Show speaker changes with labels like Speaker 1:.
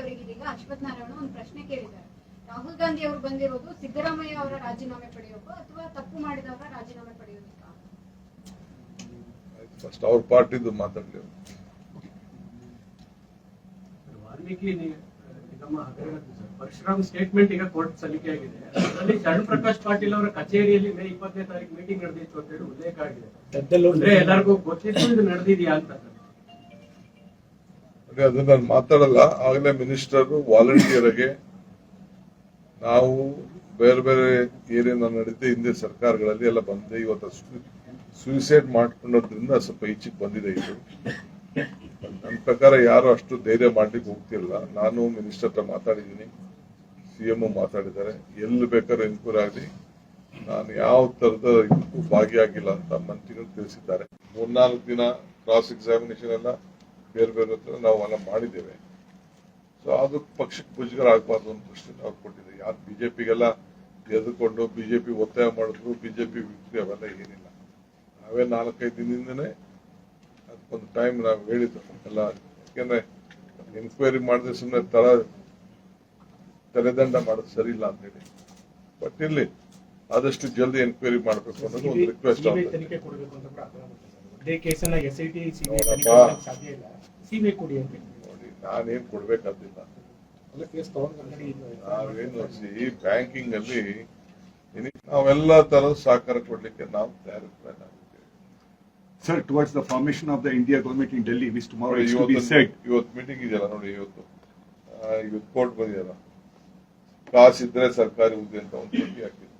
Speaker 1: ಅವರಿಗೆ ಇದೀಗ ಅಶ್ವಥ್ ನಾರಾಯಣ ಒಂದು ಪ್ರಶ್ನೆ ಕೇಳಿದ್ದಾರೆ. ರಾಹುಲ್ ಗಾಂಧಿ ಅವರು ಬಂದಿರೋದು ಸಿದ್ದರಾಮಯ್ಯ ಅವರ ರಾಜೀನಾಮೆ ಪಡೆಯೋಕೋ ಅಥವಾ ತಪ್ಪು ಮಾಡಿದವರ ರಾಜೀನಾಮೆ ಪಡೆಯೋದಕ್ಕ
Speaker 2: ಫಸ್ಟ್ ಅವ್ರ ಪಾರ್ಟಿದು ಮಾತಾಡ್ಲಿ. ಅವ್ರು.
Speaker 3: ವಾಲ್ಮೀಕಿ ನಿ- ನಿಗಮ ಹಗರಣದ್ದು ಸರ್, ಪರಶುರಾಮ್ ಸ್ಟೇಟ್ಮೆಂಟ್ ಈಗ ಕೋರ್ಟ್ ಸಲ್ಲಿಕೆ ಆಗಿದೆ. ಅದರಲ್ಲಿ ಶರಣ್ ಪ್ರಕಾಶ್ ಪಾಟೀಲ್ ಅವರ ಕಚೇರಿಯಲ್ಲಿ ಮೇ ಇಪ್ಪತ್ತನೇ ತಾರೀಕು ಮೀಟಿಂಗ್ ನಡೆದಿತ್ತು ಅಂತ ಹೇಳಿ ಉಲ್ಲೇಖ ಆಗಿದೆ. ಎಲ್ಲರಿಗೂ ಗೊತ್ತಿತ್ತು ಇದು ನಡೆದಿದೆಯಾ ಅಂತ.
Speaker 2: ಅದು ನಾನು ಮಾತಾಡಲ್ಲ, ಆಗಲೇ ಮಿನಿಸ್ಟರ್, ವಾಲಂಟಿಯರ್ಗೆ ನಾವು ಬೇರೆ ಬೇರೆ ಏರಿಯಾ ನಡೆದಿದೆ ಹಿಂದೆ ಸರ್ಕಾರಗಳಲ್ಲಿ ಎಲ್ಲ ಬಂದೆ. ಇವತ್ತು ಸೂಸೈಡ್ ಮಾಡ್ಕೊಂಡೋದ್ರಿಂದ ಸ್ವಲ್ಪ ಈಚೆಗೆ ಬಂದಿದೆ ಇದು. ನನ್ನ ಪ್ರಕಾರ ಯಾರು ಅಷ್ಟು ಧೈರ್ಯ ಮಾಡ್ಲಿಕ್ಕೆ ಹೋಗ್ತಿಲ್ಲ. ನಾನು ಮಿನಿಸ್ಟರ್ ಹತ್ರ ಮಾತಾಡಿದ್ದೀನಿ ಸಿಎಂ ಮಾತಾಡಿದ್ದಾರೆ. ಎಲ್ಲಿ ಬೇಕಾದ್ರೂ ಎನ್ಕ್ವೈರಿ ಆಗಲಿ. ನಾನು ಯಾವ ತರದ ಇದಕ್ಕೂ ಭಾಗಿಯಾಗಿಲ್ಲ ಅಂತ ಮಂತ್ರಿಗಳು ತಿಳಿಸಿದ್ದಾರೆ. ಮೂರ್ನಾಲ್ಕು ದಿನ ಕ್ರಾಸ್ ಎಕ್ಸಾಮಿನೇಷನ್ ಎಲ್ಲ ಬೇರೆ ಬೇರೆ ಹತ್ರ ನಾವು ಎಲ್ಲ ಮಾಡಿದ್ದೇವೆ. ಸೊ ಅದು ಪಕ್ಷಕ್ಕೆ ಮುಜುಗರ ಆಗಬಾರ್ದು ಅಂತ ದೃಷ್ಟಿ ನಾವು ಕೊಟ್ಟಿದ್ದೇವೆ ಯಾರು ಬಿಜೆಪಿಗೆಲ್ಲ ಎದುರ್ಕೊಂಡು ಬಿಜೆಪಿ ಒತ್ತಾಯ ಮಾಡಿದ್ರು ಬಿಜೆಪಿ ವಿಕ್ಟ್ರಿ ಅವೆಲ್ಲ ಏನಿಲ್ಲ. ನಾವೇ ನಾಲ್ಕೈದು ದಿನದಿಂದನೇ ಅದಕ್ಕೊಂದು ಟೈಮ್ ನಾವು ಹೇಳಿದ್ದು ಎಲ್ಲ ಯಾಕೆಂದ್ರೆ ಎನ್ಕ್ವೈರಿ ಮಾಡಿದ್ರೆ ಸುಮ್ಮನೆ ತರ ತಲೆದಂಡ ಮಾಡೋದು ಸರಿ ಇಲ್ಲ ಅಂತ ಹೇಳಿ. ಬಟ್ ಇಲ್ಲಿ ಆದಷ್ಟು ಜಲ್ದಿ ಎನ್ಕ್ವೈರಿ ಮಾಡಬೇಕು ಅನ್ನೋದು ಒಂದು ರಿಕ್ವೆಸ್ಟ್
Speaker 4: ಸಿಬಿಐ ಒಂದೇ ಕೇಸನ್ನ ಎಸ್ ಐ ಟಿ ಸಿಬಿಐ ಸಾಧ್ಯ ಇಲ್ಲ. ಸಿಬಿಐ ಕೊಡಿ ಅಂತ.
Speaker 2: ನೋಡಿ ನಾನೇನ್ ಕೊಡ್ಬೇಕಾದಿಲ್ಲ
Speaker 4: ಅಲ್ಲ ಕೇಸ್ ತಗೊಂಡು
Speaker 2: ನಾವೇನು ಈ ಬ್ಯಾಂಕಿಂಗ್ ಅಲ್ಲಿ ನಾವೆಲ್ಲ ತರದ ಸಹಕಾರ ಕೊಡ್ಲಿಕ್ಕೆ ನಾವು ತಯಾರಿದ್ದೇವೆ
Speaker 5: sir towards the formation of the India government in Delhi which tomorrow
Speaker 2: ಇವತ್ತು ಇವತ್ತು ಮೀಟಿಂಗ್ ಇದೆಯಲ್ಲ ನೋಡಿ ಇವತ್ತು. ಇವತ್ತು ಕೋರ್ಟ್ ಬಂದಿದೆಯಲ್ಲ. ಕಾಸಿದ್ರೆ ಸರ್ಕಾರಿ ಹುದ್ದೆ ಅಂತ ಒಂದು ಹಾಕಿದ್ರು.